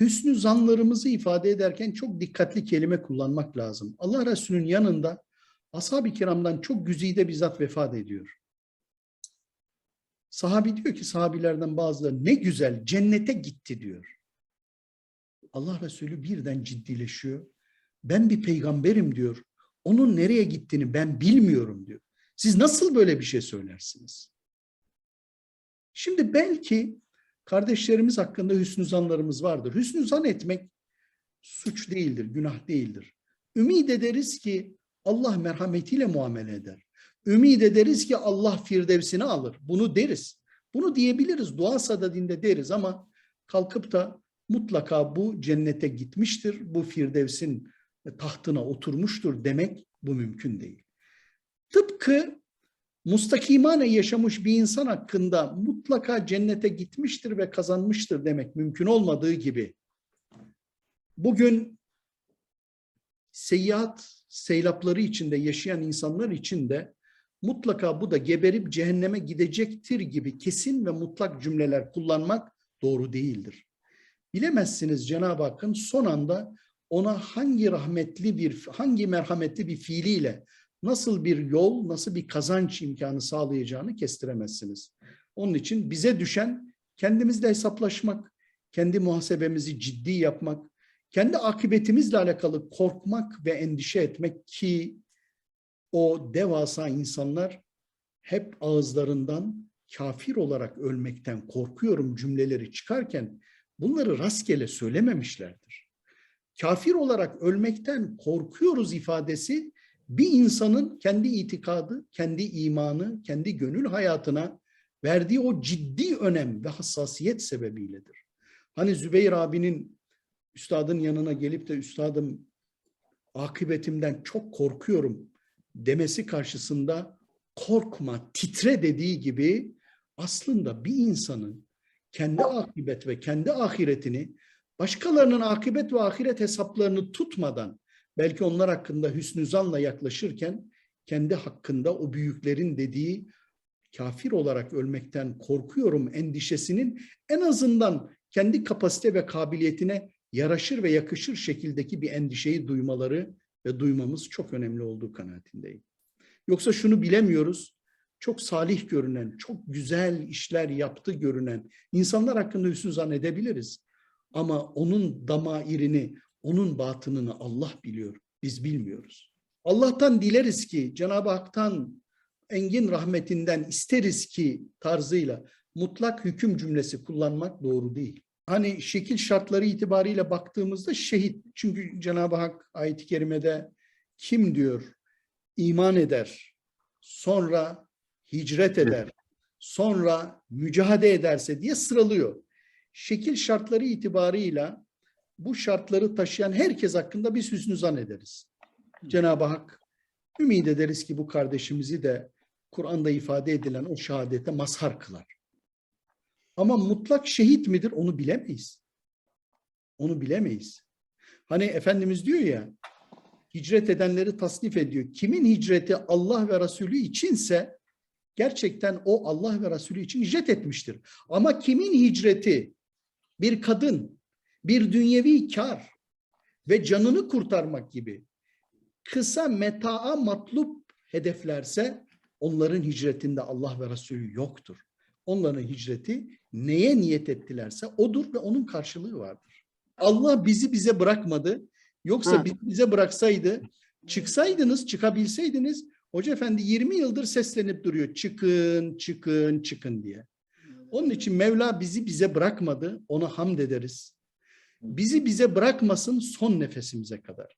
hüsnü zanlarımızı ifade ederken çok dikkatli kelime kullanmak lazım. Allah Resulü'nün yanında ashab-ı kiramdan çok güzide bir zat vefat ediyor. Sahabi diyor ki sahabilerden bazıları ne güzel cennete gitti diyor. Allah Resulü birden ciddileşiyor. Ben bir peygamberim diyor. Onun nereye gittiğini ben bilmiyorum diyor. Siz nasıl böyle bir şey söylersiniz? Şimdi belki kardeşlerimiz hakkında hüsnü zanlarımız vardır. Hüsnü zan etmek suç değildir, günah değildir. Ümid ederiz ki Allah merhametiyle muamele eder. Ümid ederiz ki Allah firdevsini alır. Bunu deriz. Bunu diyebiliriz. Dua sadadinde deriz ama kalkıp da mutlaka bu cennete gitmiştir. Bu firdevsin tahtına oturmuştur demek bu mümkün değil. Tıpkı mustakimane yaşamış bir insan hakkında mutlaka cennete gitmiştir ve kazanmıştır demek mümkün olmadığı gibi bugün seyahat seylapları içinde yaşayan insanlar için de mutlaka bu da geberip cehenneme gidecektir gibi kesin ve mutlak cümleler kullanmak doğru değildir. Bilemezsiniz Cenab-ı Hakk'ın son anda ona hangi rahmetli bir, hangi merhametli bir fiiliyle nasıl bir yol, nasıl bir kazanç imkanı sağlayacağını kestiremezsiniz. Onun için bize düşen kendimizle hesaplaşmak, kendi muhasebemizi ciddi yapmak, kendi akıbetimizle alakalı korkmak ve endişe etmek ki o devasa insanlar hep ağızlarından kafir olarak ölmekten korkuyorum cümleleri çıkarken bunları rastgele söylememişlerdir. Kafir olarak ölmekten korkuyoruz ifadesi bir insanın kendi itikadı, kendi imanı, kendi gönül hayatına verdiği o ciddi önem ve hassasiyet sebebiyledir. Hani Zübeyir abinin üstadın yanına gelip de üstadım akıbetimden çok korkuyorum demesi karşısında korkma, titre dediği gibi aslında bir insanın kendi akıbet ve kendi ahiretini başkalarının akıbet ve ahiret hesaplarını tutmadan belki onlar hakkında hüsnü zanla yaklaşırken kendi hakkında o büyüklerin dediği kafir olarak ölmekten korkuyorum endişesinin en azından kendi kapasite ve kabiliyetine yaraşır ve yakışır şekildeki bir endişeyi duymaları ve duymamız çok önemli olduğu kanaatindeyim. Yoksa şunu bilemiyoruz. Çok salih görünen, çok güzel işler yaptı görünen insanlar hakkında hüsnü zannedebiliriz. Ama onun damairini, onun batınını Allah biliyor. Biz bilmiyoruz. Allah'tan dileriz ki Cenab-ı Hak'tan engin rahmetinden isteriz ki tarzıyla mutlak hüküm cümlesi kullanmak doğru değil. Hani şekil şartları itibariyle baktığımızda şehit. Çünkü Cenab-ı Hak ayet-i kerimede kim diyor iman eder, sonra hicret eder, sonra mücadele ederse diye sıralıyor. Şekil şartları itibarıyla bu şartları taşıyan herkes hakkında biz hüsnü zannederiz. Cenab-ı Hak ümit ederiz ki bu kardeşimizi de Kur'an'da ifade edilen o şehadete mazhar kılar. Ama mutlak şehit midir onu bilemeyiz. Onu bilemeyiz. Hani Efendimiz diyor ya hicret edenleri tasnif ediyor. Kimin hicreti Allah ve Resulü içinse gerçekten o Allah ve Resulü için hicret etmiştir. Ama kimin hicreti bir kadın, bir dünyevi kar ve canını kurtarmak gibi kısa metaa matlup hedeflerse onların hicretinde Allah ve Resulü yoktur. Onların hicreti neye niyet ettilerse odur ve onun karşılığı vardır. Allah bizi bize bırakmadı. Yoksa Ha. bizi bize bıraksaydı, çıksaydınız, çıkabilseydiniz, Hoca Efendi 20 yıldır seslenip duruyor. Çıkın, çıkın, çıkın diye. Onun için Mevla bizi bize bırakmadı. Ona hamd ederiz. Bizi bize bırakmasın son nefesimize kadar.